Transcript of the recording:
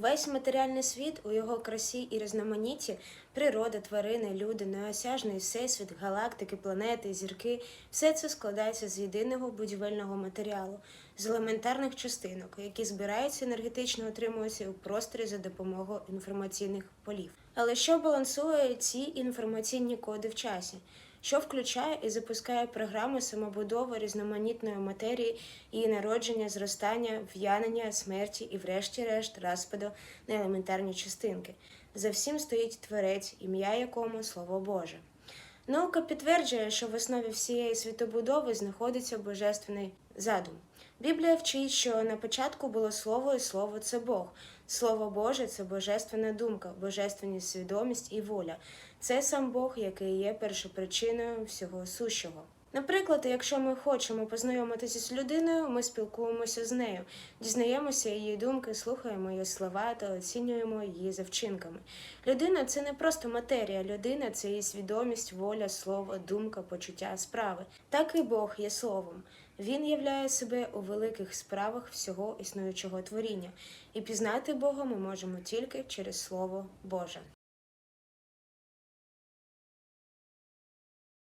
Весь матеріальний світ у його красі і різноманітті, природа, тварини, люди, неосяжний всесвіт, галактики, планети, зірки все це складається з єдиного будівельного матеріалу, з елементарних частинок, які збираються енергетично утримуються у просторі за допомогою інформаційних полів. Але що балансує ці інформаційні коди в часі? Що включає і запускає програми самобудови різноманітної матерії, її народження, зростання, в'янення, смерті і, врешті-решт, розпаду на елементарні частинки. За всім стоїть творець, ім'я якому слово Боже. Наука підтверджує, що в основі всієї світобудови знаходиться божественний задум. Біблія вчить, що на початку було слово, і слово це Бог. Слово Боже це божественна думка, божественна свідомість і воля. Це сам Бог, який є першопричиною всього сущого. Наприклад, якщо ми хочемо познайомитися з людиною, ми спілкуємося з нею, дізнаємося її думки, слухаємо її слова та оцінюємо її за вчинками. Людина це не просто матерія, людина це її свідомість, воля, слово, думка, почуття, справи. Так і Бог є словом. Він являє себе у великих справах всього існуючого творіння, і пізнати Бога ми можемо тільки через Слово Боже.